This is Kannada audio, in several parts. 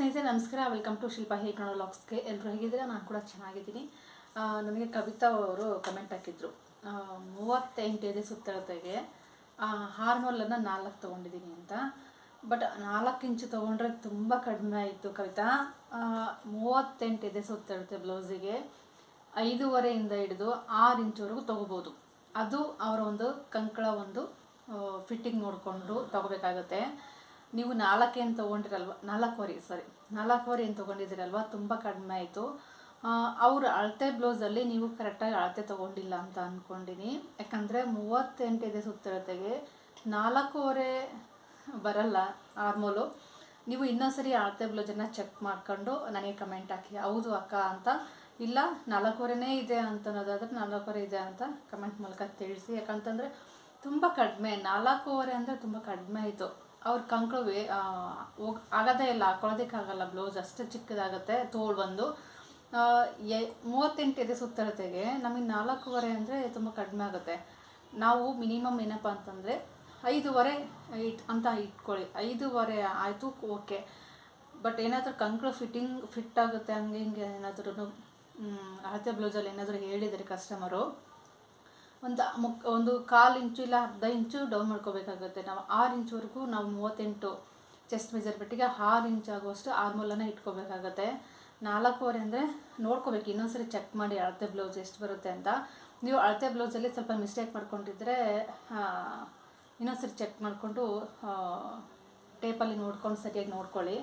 ಸ್ನೇಹಿತರೆ, ನಮಸ್ಕಾರ. ವೆಲ್ಕಮ್ ಟು ಶಿಲ್ಪಾ ಹೇಗೆ ನೋಡೋ ಲಾಕ್ಸ್ಗೆ ಎಲ್ಲರೂ ಹೇಗಿದ್ದೀರಾ? ನಾನು ಕೂಡ ಚೆನ್ನಾಗಿದ್ದೀನಿ. ನನಗೆ ಕವಿತಾ ಅವರು ಕಮೆಂಟ್ ಹಾಕಿದ್ರು. ಮೂವತ್ತೆಂಟು ಎದೆ ಸುತ್ತಳತೆಗೆ. ಹಾರ್ಮೋಲನ್ನು ನಾಲ್ಕು ತೊಗೊಂಡಿದ್ದೀನಿ ಅಂತ. ಬಟ್ ನಾಲ್ಕು ಇಂಚು ತೊಗೊಂಡ್ರೆ ತುಂಬ ಕಡಿಮೆ ಆಯಿತು ಕವಿತಾ. ಮೂವತ್ತೆಂಟು ಎದೆ ಸುತ್ತಳತೆ ಬ್ಲೌಸಿಗೆ. ಐದೂವರೆಯಿಂದ ಹಿಡಿದು ಆರು ಇಂಚುವರೆಗೂ ತೊಗೋಬೋದು. ಅದು ಅವರ ಒಂದು ಕಂಕಳ ಒಂದು ಫಿಟ್ಟಿಂಗ್ ನೋಡಿಕೊಂಡು ತೊಗೋಬೇಕಾಗತ್ತೆ. ನೀವು ನಾಲ್ಕೇನು ತೊಗೊಂಡಿರಲ್ವ? ನಾಲ್ಕುವರೆ ಸಾರಿ ನಾಲ್ಕುವರೆ ಏನು ತೊಗೊಂಡಿದ್ದೀರಲ್ವ? ತುಂಬ ಕಡಿಮೆ ಆಯಿತು. ಅವ್ರ ಅಳತೆ ಬ್ಲೌಸಲ್ಲಿ ನೀವು ಕರೆಕ್ಟಾಗಿ ಅಳತೆ ತೊಗೊಂಡಿಲ್ಲ ಅಂತ ಅಂದ್ಕೊಂಡಿನಿ ಯಾಕಂದರೆ ಮೂವತ್ತೆಂಟು ಇದೆ ಸುತ್ತಳತೆಗೆ. ನಾಲ್ಕೂವರೆ ಬರಲ್ಲ, ಆರ್ಮೋಲು. ನೀವು ಇನ್ನೊಂದ್ಸರಿ ಅಳತೆ ಬ್ಲೌಸನ್ನು ಚೆಕ್ ಮಾಡ್ಕೊಂಡು ನನಗೆ ಕಮೆಂಟ್ ಹಾಕಿ. ಹೌದು ಅಕ್ಕ ಅಂತ. ಇಲ್ಲ ನಾಲ್ಕೂವರೆನೇ ಇದೆ ಅಂತ ಅನ್ನೋದಾದರೆ ನಾಲ್ಕೂವರೆ ಇದೆ ಅಂತ ಕಮೆಂಟ್ ಮೂಲಕ ತಿಳಿಸಿ. ಯಾಕಂತಂದರೆ ತುಂಬ ಕಡಿಮೆ ನಾಲ್ಕೂವರೆ ಅಂದರೆ ತುಂಬ ಕಡಿಮೆ ಆಯಿತು. ಅವ್ರ ಕಂಕಳು ವೇ ಹೋಗ್, ಆಗೋದೇ ಇಲ್ಲ ಹಾಕೊಳ್ಳೋದಕ್ಕಾಗಲ್ಲ ಬ್ಲೌಸ್ ಅಷ್ಟು ಚಿಕ್ಕದಾಗುತ್ತೆ, ತೋಳು ಬಂದು. ಎ, ಮೂವತ್ತೆಂಟು ಇದೆ ಸುತ್ತಳತೆಗೆ ನಮಗೆ ನಾಲ್ಕೂವರೆ ಅಂದರೆ ತುಂಬ ಕಡಿಮೆ ಆಗುತ್ತೆ. ನಾವು ಮಿನಿಮಮ್ ಏನಪ್ಪ ಅಂತಂದರೆ ಐದೂವರೆ ಇಟ್, ಅಂತ ಇಟ್ಕೊಳ್ಳಿ. ಐದೂವರೆ ಆಯಿತು, ಓಕೆ. ಬಟ್ ಏನಾದರೂ ಕಂಕಳು ಫಿಟ್ಟಿಂಗ್, ಫಿಟ್ ಆಗುತ್ತೆ, ಹಂಗೆ ಹಿಂಗೆ ಏನಾದ್ರೂ ಅಳತೆ ಬ್ಲೌಸಲ್ಲಿ ಏನಾದರೂ ಹೇಳಿದರೆ ಕಸ್ಟಮರು ಒಂದು ಮುಕ್ ಒಂದು ಕಾಲು ಇಂಚು ಇಲ್ಲ, ಅರ್ಧ ಇಂಚು ಡೌನ್ ಮಾಡ್ಕೋಬೇಕಾಗುತ್ತೆ. ನಾವು ಆರು ಇಂಚುವರೆಗೂ ನಾವು ಮೂವತ್ತೆಂಟು ಚೆಸ್ಟ್ ಮೆಜರ್ಮೆಂಟಿಗೆ ಆರು ಇಂಚ್ ಆಗುವಷ್ಟು ಆರ್ಮೂಲನ ಇಟ್ಕೋಬೇಕಾಗತ್ತೆ. ನಾಲ್ಕೂವರೆ ಅಂದರೆ ನೋಡ್ಕೋಬೇಕು. ಇನ್ನೊಂದ್ಸರಿ ಚೆಕ್ ಮಾಡಿ ಅಳತೆ ಬ್ಲೌಸ್ ಎಷ್ಟು ಬರುತ್ತೆ ಅಂತ. ನೀವು ಅಳತೆ ಬ್ಲೌಸಲ್ಲಿ ಸ್ವಲ್ಪ ಮಿಸ್ಟೇಕ್ ಮಾಡ್ಕೊಂಡಿದ್ರೆ ಇನ್ನೊಂದು ಇನ್ನೊಂದ್ಸರಿ ಚೆಕ್ ಮಾಡಿಕೊಂಡು ಟೇಪಲ್ಲಿ ನೋಡ್ಕೊಂಡು ಸರಿಯಾಗಿ ನೋಡ್ಕೊಳ್ಳಿ.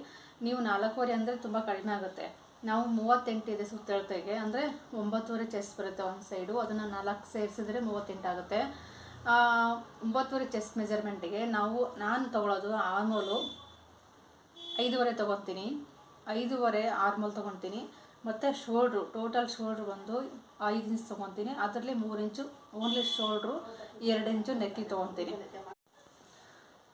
ನೀವು ನಾಲ್ಕೂವರೆ ಅಂದರೆ ತುಂಬ ಕಡಿಮೆ ಆಗುತ್ತೆ. ನಾವು ಮೂವತ್ತೆಂಟು ಇದೆ ಸುತ್ತಳತೆಗೆ ಅಂದರೆ ಒಂಬತ್ತುವರೆ ಚೆಸ್ಟ್ ಬರುತ್ತೆ ಒಂದು ಸೈಡು ಅದನ್ನು ನಾಲ್ಕು ಸೇರಿಸಿದ್ರೆ ಮೂವತ್ತೆಂಟು ಆಗುತ್ತೆ. ಒಂಬತ್ತುವರೆ ಚೆಸ್ಟ್ ಮೆಜರ್ಮೆಂಟಿಗೆ ನಾವು, ನಾನು ತೊಗೊಳೋದು ಆರ್ಮೋಲು ಐದೂವರೆ ತೊಗೊತೀನಿ ಐದೂವರೆ ಆರ್ಮೋಲ್ ತೊಗೊತೀನಿ ಮತ್ತು ಶೋಲ್ಡ್ರು ಟೋಟಲ್ ಶೋಲ್ಡ್ರು ಬಂದು ಐದು ಇಂಚ್ ತೊಗೊತೀನಿ ಅದರಲ್ಲಿ ಮೂರು ಇಂಚು ಓನ್ಲಿ ಶೋಲ್ಡ್ರು ಎರಡು ಇಂಚು ನೆಕ್ಕಿ ತೊಗೊತೀನಿ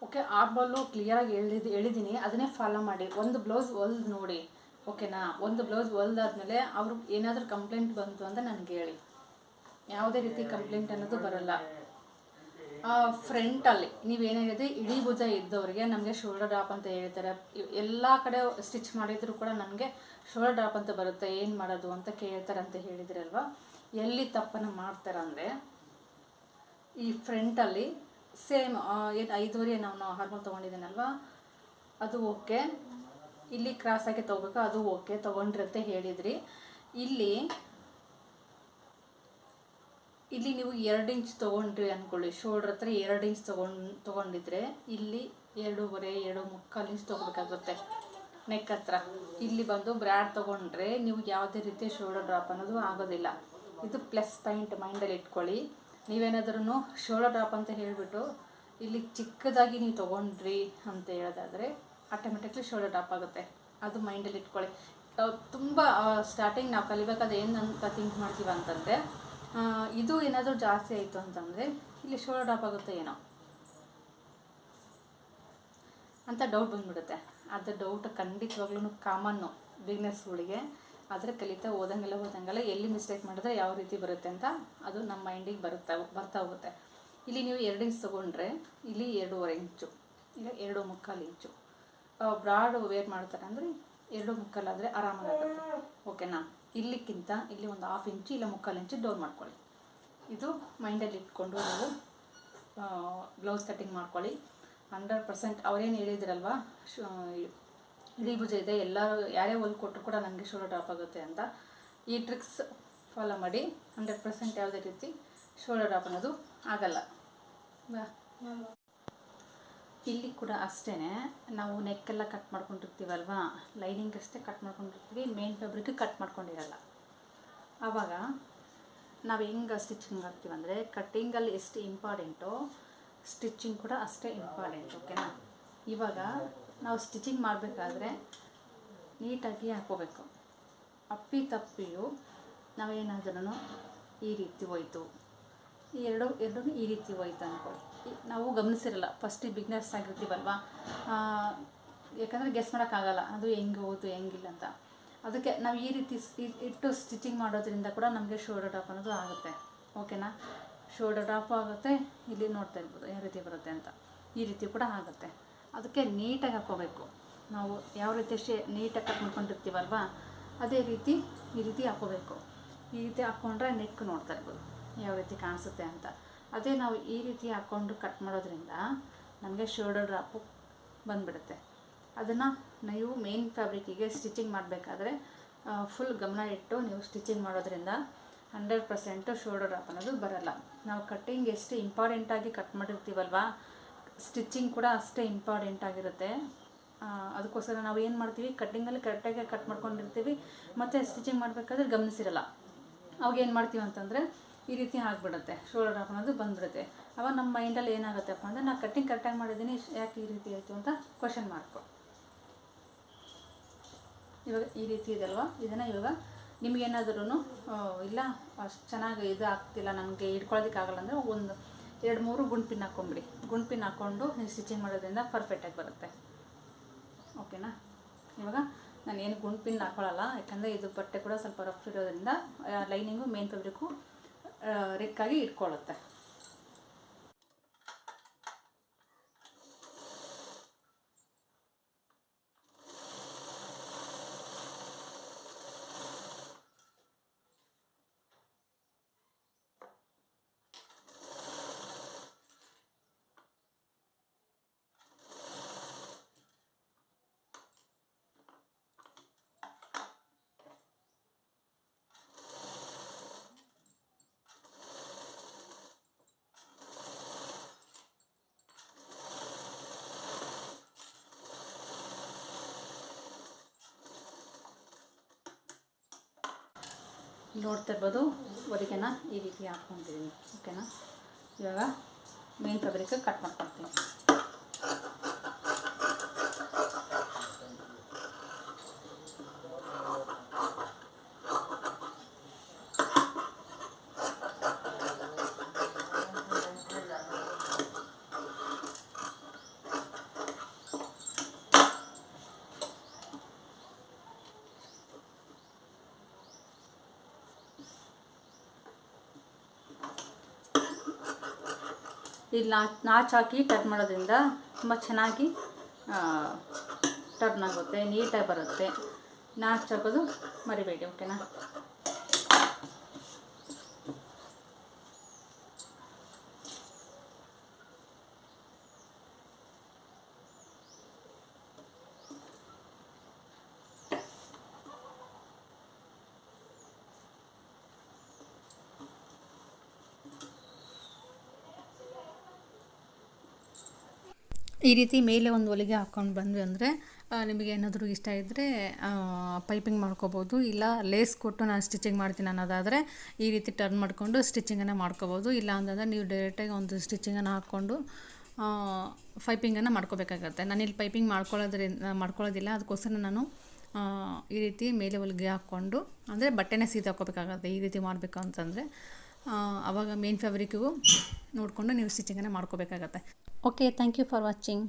ಓಕೆ ಆರ್ಮೋಲು ಕ್ಲಿಯರಾಗಿ ಎಳಿದು ಎಳಿದೀನಿ ಅದನ್ನೇ ಫಾಲೋ ಮಾಡಿ. ಒಂದು ಬ್ಲೌಸ್ ಹೊಲ್ದು ನೋಡಿ. ಓಕೆನಾ? ಒಂದು ಬ್ಲೌಸ್ ಹೊಲ್ದಾದ್ಮೇಲೆ ಅವರು ಏನಾದರೂ ಕಂಪ್ಲೇಂಟ್ ಬಂತು ಅಂತ ನನಗೆ ಹೇಳಿ. ಯಾವುದೇ ರೀತಿ ಕಂಪ್ಲೇಂಟ್ ಅನ್ನೋದು ಬರಲ್ಲ. ಫ್ರಂಟಲ್ಲಿ ನೀವೇನು ಹೇಳಿದ್ರೆ? ಇಡೀ ಭುಜ ಇದ್ದವರಿಗೆ ನಮಗೆ ಶೋಲ್ಡರ್ ಡ್ರಾಪ್ ಅಂತ ಹೇಳ್ತಾರೆ. ಎಲ್ಲ ಕಡೆ ಸ್ಟಿಚ್ ಮಾಡಿದರೂ ಕೂಡ ನನಗೆ ಶೋಲ್ಡರ್ ಡ್ರಾಪ್ ಅಂತ ಬರುತ್ತೆ. ಏನು ಮಾಡೋದು ಅಂತ ಕೇಳ್ತಾರೆ ಅಂತ ಹೇಳಿದ್ರಲ್ವಾ? ಎಲ್ಲಿ ತಪ್ಪನ್ನು ಮಾಡ್ತಾರೆ ಅಂದರೆ ಈ ಫ್ರಂಟಲ್ಲಿ ಸೇಮ್ ಏನು ಐದುವರೆ ನಾನು ಹಾರ್ಮೋನ್ ತೊಗೊಂಡಿದ್ದೀನಲ್ವಾ? ಅದು ಓಕೆ ಇಲ್ಲಿ ಕ್ರಾಸಾಗಿ ತೊಗೋಬೇಕು, ಅದು ಓಕೆ ತೊಗೊಂಡ್ರಿ ಅಂತ ಹೇಳಿದ್ರಿ. ಇಲ್ಲಿ ಇಲ್ಲಿ ನೀವು ಎರಡು ಇಂಚ್ ತೊಗೊಂಡ್ರಿ ಅಂದ್ಕೊಳ್ಳಿ ಶೋಲ್ಡ್ರ್ ಹತ್ರ ಎರಡು ಇಂಚ್ ತೊಗೊಂಡು, ತೊಗೊಂಡಿದ್ರೆ ಇಲ್ಲಿ ಎರಡೂವರೆ, ಎರಡು ಮುಕ್ಕಾಲು ಇಂಚ್ ತಗೋಬೇಕಾಗುತ್ತೆ ನೆಕ್ ಹತ್ರ. ಇಲ್ಲಿ ಬಂದು ಬ್ರ್ಯಾಡ್ ತೊಗೊಂಡ್ರೆ ನೀವು ಯಾವುದೇ ರೀತಿಯ ಶೋಲ್ಡರ್ ಡ್ರಾಪ್ ಅನ್ನೋದು ಆಗೋದಿಲ್ಲ. ಇದು ಪ್ಲಸ್ ಪಾಯಿಂಟ್ ಮೈಂಡಲ್ಲಿ ಇಟ್ಕೊಳ್ಳಿ. ನೀವೇನಾದ್ರೂ ಶೋಲ್ಡರ್ ಡ್ರಾಪ್ ಅಂತ ಹೇಳಿಬಿಟ್ಟು, ಇಲ್ಲಿ ಚಿಕ್ಕದಾಗಿ ನೀವು ತೊಗೊಂಡ್ರಿ ಅಂತ ಹೇಳೋದಾದರೆ ಆಟೋಮೆಟಿಕ್ಲಿ ಶೋಲ್ಡರ್ ಟಾಪ್ ಆಗುತ್ತೆ. ಅದು ಮೈಂಡಲ್ಲಿ ಇಟ್ಕೊಳ್ಳಿ. ತುಂಬ ಸ್ಟಾರ್ಟಿಂಗ್ ನಾವು ಕಲಿಬೇಕಾದ್ರೆ ಏನು ಅಂತ ಥಿಂಕ್ ಮಾಡ್ತೀವಿ ಅಂತಂದರೆ ಇದು ಏನಾದರೂ ಜಾಸ್ತಿ ಆಯಿತು ಅಂತಂದರೆ, ಇಲ್ಲಿ ಶೋಲ್ಡರ್ ಟಾಪ್ ಆಗುತ್ತೆ ಏನೋ. ಅಂತ ಡೌಟ್ ಬಂದ್ಬಿಡುತ್ತೆ. ಅದು ಡೌಟ್ ಖಂಡಿತವಾಗ್ಲೂ ಕಾಮನ್ನು ಬಿಗ್ನೆಸ್ಗಳಿಗೆ ಆದರೆ ಕಲಿತಾ ಓದಂಗೆಲ್ಲ ಓದಂಗೆಲ್ಲ ಎಲ್ಲಿ ಮಿಸ್ಟೇಕ್ ಮಾಡಿದ್ರೆ ಯಾವ ರೀತಿ ಬರುತ್ತೆ ಅಂತ ಅದು ನಮ್ಮ ಮೈಂಡಿಗೆ ಬರುತ್ತೆ, ಬರ್ತಾ ಹೋಗುತ್ತೆ. ಇಲ್ಲಿ ನೀವು ಎರಡು ಇಂಚ್ ತೊಗೊಂಡ್ರೆ, ಇಲ್ಲಿ ಎರಡೂವರೆ ಇಂಚು ಇಲ್ಲ ಎರಡು ಮುಕ್ಕಾಲು ಇಂಚು ಬ್ರಾಡ್ ವೇರ್ ಮಾಡ್ತಾರೆ ಅಂದರೆ ಎರಡು ಮುಕ್ಕಾಲಾದರೆ ಆರಾಮಾಗುತ್ತೆ ಓಕೆನಾ? ಇಲ್ಲಿಕ್ಕಿಂತ ಇಲ್ಲಿ ಒಂದು ಹಾಫ್ ಇಂಚು ಇಲ್ಲ ಮುಕ್ಕಾಲು ಇಂಚು ಡೌನ್ ಮಾಡ್ಕೊಳ್ಳಿ. ಇದು ಮೈಂಡಲ್ಲಿ ಇಟ್ಕೊಂಡು ನಾವು ಬ್ಲೌಸ್ ಕಟ್ಟಿಂಗ್ ಮಾಡ್ಕೊಳ್ಳಿ. ಹಂಡ್ರೆಡ್ ಪರ್ಸೆಂಟ್ ಅವರೇನು ಹೇಳಿದ್ರಲ್ವ? ಇಡೀ ಭುಜ ಇದೆ ಎಲ್ಲರೂ ಯಾರೇ ಹೊಲ್ ಕೊಟ್ಟರು ಕೂಡ ನನಗೆ ಶೋಲ್ಡರ್ ಡ್ರಾಪ್ ಆಗುತ್ತೆ ಅಂತ. ಈ ಟ್ರಿಕ್ಸ್ ಫಾಲೋ ಮಾಡಿ ಹಂಡ್ರೆಡ್ ಪರ್ಸೆಂಟ್ ಯಾವುದೇ ರೀತಿ ಶೋಲ್ಡರ್ ಡ್ರಾಪ್ ಅನ್ನೋದು ಆಗಲ್ಲ. ಬಾ. ಇಲ್ಲಿ ಕೂಡ ಅಷ್ಟೇ ನಾವು ನೆಕ್ಕೆಲ್ಲ ಕಟ್ ಮಾಡ್ಕೊಂಡಿರ್ತೀವಲ್ವಾ? ಲೈನಿಂಗ್ ಅಷ್ಟೇ ಕಟ್ ಮಾಡ್ಕೊಂಡಿರ್ತೀವಿ. ಮೇನ್ ಫ್ಯಾಬ್ರಿಕ್ ಕಟ್ ಮಾಡ್ಕೊಂಡಿರಲ್ಲ. ಆವಾಗ ನಾವು ಹೆಂಗೆ ಸ್ಟಿಚಿಂಗ್ ಹಾಕ್ತೀವಂದರೆ ಕಟ್ಟಿಂಗಲ್ಲಿ ಎಷ್ಟು ಇಂಪಾರ್ಟೆಂಟು ಸ್ಟಿಚಿಂಗ್ ಕೂಡ ಅಷ್ಟೇ ಇಂಪಾರ್ಟೆಂಟ್ ಓಕೆನಾ ಇವಾಗ ನಾವು ಸ್ಟಿಚಿಂಗ್ ಮಾಡಬೇಕಾದ್ರೆ ನೀಟಾಗಿ ಹಾಕೋಬೇಕು ಅಪ್ಪಿ ತಪ್ಪಿಯು ನಾವೇನಾದ್ರೂ ಈ ರೀತಿ ಹೋಯ್ತು. ಎರಡು ಎರಡೂ ಈ ರೀತಿ ಹೋಯ್ತು ಅಂದ್ಕೊಳ್ಳಿ ನಾವು ಗಮನಿಸಿರಲ್ಲ ಫಸ್ಟಿಗೆ ಬಿಗ್ನೆಸ್ ಆಗಿರ್ತೀವಲ್ವಾ? ಯಾಕಂದರೆ ಗೆಸ್ ಮಾಡೋಕ್ಕಾಗಲ್ಲ, ಅದು ಹೆಂಗೆ ಹೋದು ಹೆಂಗಿಲ್ಲ ಅಂತ. ಅದಕ್ಕೆ ನಾವು ಈ ರೀತಿ ಇಟ್ಟು ಸ್ಟಿಚಿಂಗ್ ಮಾಡೋದ್ರಿಂದ ಕೂಡ ನಮಗೆ ಶೋಲ್ಡರ್ ಡ್ರಾಪ್ ಅನ್ನೋದು ಆಗುತ್ತೆ. ಓಕೆನಾ ಶೋಲ್ಡರ್ ಡ್ರಾಪ್ ಆಗುತ್ತೆ, ಇಲ್ಲಿ ನೋಡ್ತಾ ಇರ್ಬೋದು, ಯಾವ ರೀತಿ ಬರುತ್ತೆ ಅಂತ. ಈ ರೀತಿ ಕೂಡ ಆಗುತ್ತೆ. ಅದಕ್ಕೆ ನೀಟಾಗಿ ಹಾಕ್ಕೋಬೇಕು. ನಾವು ಯಾವ ರೀತಿ ಶೇ ನೀಟಾಗಿ ಕಟ್ ಮಾಡ್ಕೊಂಡಿರ್ತೀವಲ್ವ, ಅದೇ ರೀತಿ ಈ ರೀತಿ ಹಾಕೋಬೇಕು ಈ ರೀತಿ ಹಾಕ್ಕೊಂಡ್ರೆ ನೆಕ್ ನೋಡ್ತಾ ಇರ್ಬೋದು, ಯಾವ ರೀತಿ ಕಾಣಿಸುತ್ತೆ ಅಂತ. ಅದೇ ನಾವು ಈ ರೀತಿ ಹಾಕ್ಕೊಂಡು ಕಟ್ ಮಾಡೋದ್ರಿಂದ ನಮಗೆ ಶೋಲ್ಡರ್ ಡ್ರಾಪು ಬಂದುಬಿಡುತ್ತೆ. ಅದನ್ನು ನೀವು ಮೇನ್ ಫ್ಯಾಬ್ರಿಕ್ಕಿಗೆ ಸ್ಟಿಚಿಂಗ್ ಮಾಡಬೇಕಾದ್ರೆ ಫುಲ್ ಗಮನ ಇಟ್ಟು ನೀವು ಸ್ಟಿಚಿಂಗ್ ಮಾಡೋದ್ರಿಂದ ಹಂಡ್ರೆಡ್ ಪರ್ಸೆಂಟು ಶೋಲ್ಡರ್ ಡ್ರಾಪ್ ಅನ್ನೋದು ಬರಲ್ಲ. ನಾವು ಕಟ್ಟಿಂಗ್ ಎಷ್ಟು ಇಂಪಾರ್ಟೆಂಟಾಗಿ ಕಟ್ ಮಾಡಿರ್ತೀವಲ್ವ? ಸ್ಟಿಚಿಂಗ್ ಕೂಡ ಅಷ್ಟೇ ಇಂಪಾರ್ಟೆಂಟ್ ಆಗಿರುತ್ತೆ. ಅದಕ್ಕೋಸ್ಕರ ನಾವು ಏನು ಮಾಡ್ತೀವಿ? ಕಟ್ಟಿಂಗಲ್ಲಿ ಕರೆಕ್ಟಾಗಿ ಕಟ್ ಮಾಡ್ಕೊಂಡಿರ್ತೀವಿ. ಮತ್ತು ಸ್ಟಿಚಿಂಗ್ ಮಾಡಬೇಕಾದ್ರೆ ಗಮನಿಸಿರಲ್ಲ. ಅವಾಗ ಏನು ಮಾಡ್ತೀವಿ ಅಂತಂದರೆ ಈ ರೀತಿ ಆಗಿಬಿಡುತ್ತೆ. ಶೋಲ್ಡರ್ ಡ್ರಾಪ್ ಅನ್ನೋದು ಬಂದ್ಬಿಡುತ್ತೆ. ಅವಾಗ ನಮ್ಮ ಮೈಂಡಲ್ಲಿ ಏನಾಗುತ್ತಪ್ಪ ಅಂದರೆ ನಾನು ಕಟ್ಟಿಂಗ್ ಕರೆಕ್ಟಾಗಿ ಮಾಡಿದ್ದೀನಿ ಯಾಕೆ ಈ ರೀತಿ ಆಯಿತು ಅಂತ ಕ್ವಶನ್ ಮಾಡ್ಕೊ ಇವಾಗ ಈ ರೀತಿ ಇದೆಲ್ವಾ ಇದನ್ನು ಇವಾಗ ನಿಮಗೇನಾದ್ರೂ ಇಲ್ಲ, ಅಷ್ಟು ಚೆನ್ನಾಗಿ ಇದು ಆಗ್ತಿಲ್ಲ ನನಗೆ ಹಿಡ್ಕೊಳ್ಳೋದಕ್ಕಾಗಲ್ಲ ಅಂದರೆ ಒಂದು, ಎರಡು, ಮೂರು ಗುಂಡ್ಪಿನ್ ಹಾಕ್ಕೊಂಬಿಡಿ ಗುಂಡ್ಪಿನ್ ಹಾಕ್ಕೊಂಡು ನೀವು ಸ್ಟಿಚಿಂಗ್ ಮಾಡೋದ್ರಿಂದ ಪರ್ಫೆಕ್ಟಾಗಿ ಬರುತ್ತೆ. ಓಕೆನಾ ಇವಾಗ ನಾನು ಏನು ಗುಂಡ್ಪಿನ್ ಹಾಕ್ಕೊಳ್ಳಲ್ಲ ಯಾಕಂದರೆ ಇದು ಬಟ್ಟೆ ಕೂಡ ಸ್ವಲ್ಪ ರಫ್ ಇರೋದ್ರಿಂದ ಲೈನಿಂಗು ಮೇನ್ ಫ್ಯಾಬ್ರಿಕ್ಕು ರಿಕ್ಕಾಗಿ ಇಟ್ಕೊಳ್ಳುತ್ತೆ. ನೋಡ್ತಾ ಇರ್ಬೋದು ಹೊಲಿಗೆನ ಈ ರೀತಿ ಹಾಕೊಂಡಿದ್ದೀನಿ ಓಕೆನಾ ಇವಾಗ ಮೇನ್ ಫ್ಯಾಬ್ರಿಕ್ ಕಟ್ ಮಾಡ್ಕೊಳ್ತೀನಿ ಇಲ್ಲಿ ನಾಚ್ ನಾಚ್ ಹಾಕಿ ಕಟ್ ಮಾಡೋದ್ರಿಂದ ತುಂಬ ಚೆನ್ನಾಗಿ ಟರ್ನ್ ಆಗುತ್ತೆ, ನೀಟಾಗಿ ಬರುತ್ತೆ. ನಾಚ್ ಹಾಕೋದು ಮರಿಬೇಡಿ ಓಕೆನಾ ಈ ರೀತಿ ಮೇಲೆ ಒಂದು ಹೊಲಿಗೆ ಹಾಕ್ಕೊಂಡು ಬಂದ್ವಿ ಅಂದರೆ ನಿಮಗೆ ಏನಾದರೂ ಇಷ್ಟ ಇದ್ದರೆ ಪೈಪಿಂಗ್ ಮಾಡ್ಕೋಬೋದು. ಇಲ್ಲ, ಲೇಸ್ ಕೊಟ್ಟು ನಾನು ಸ್ಟಿಚಿಂಗ್ ಮಾಡ್ತೀನಿ ಅನ್ನೋದಾದರೆ, ಈ ರೀತಿ ಟರ್ನ್ ಮಾಡಿಕೊಂಡು ಸ್ಟಿಚಿಂಗನ್ನು ಮಾಡ್ಕೋಬೋದು. ಇಲ್ಲ ಅಂತಂದರೆ ನೀವು ಡೈರೆಕ್ಟಾಗಿ ಒಂದು ಸ್ಟಿಚಿಂಗನ್ನು ಹಾಕ್ಕೊಂಡು ಪೈಪಿಂಗನ್ನು ಮಾಡ್ಕೋಬೇಕಾಗತ್ತೆ. ನಾನಿಲ್ಲಿ ಪೈಪಿಂಗ್ ಮಾಡ್ಕೊಳ್ಳೋದ್ರಿಂದ, ಮಾಡ್ಕೊಳ್ಳೋದಿಲ್ಲ. ಅದಕ್ಕೋಸ್ಕರ ನಾನು ಈ ರೀತಿ ಮೇಲೆ ಹೊಲಿಗೆ ಹಾಕ್ಕೊಂಡು, ಅಂದರೆ ಬಟ್ಟೆನೇ ಸೀದಾ ಹಾಕ್ಕೋಬೇಕಾಗತ್ತೆ. ಈ ರೀತಿ ಮಾಡಬೇಕು ಅಂತಂದರೆ. ಆವಾಗ ಮೇನ್ ಫ್ಯಾಬ್ರಿಕ್ಕಿಗೂ ನೋಡಿಕೊಂಡು ನೀವು ಸ್ಟಿಚಿಂಗನ್ನು ಮಾಡ್ಕೋಬೇಕಾಗತ್ತೆ. Okay thank you for watching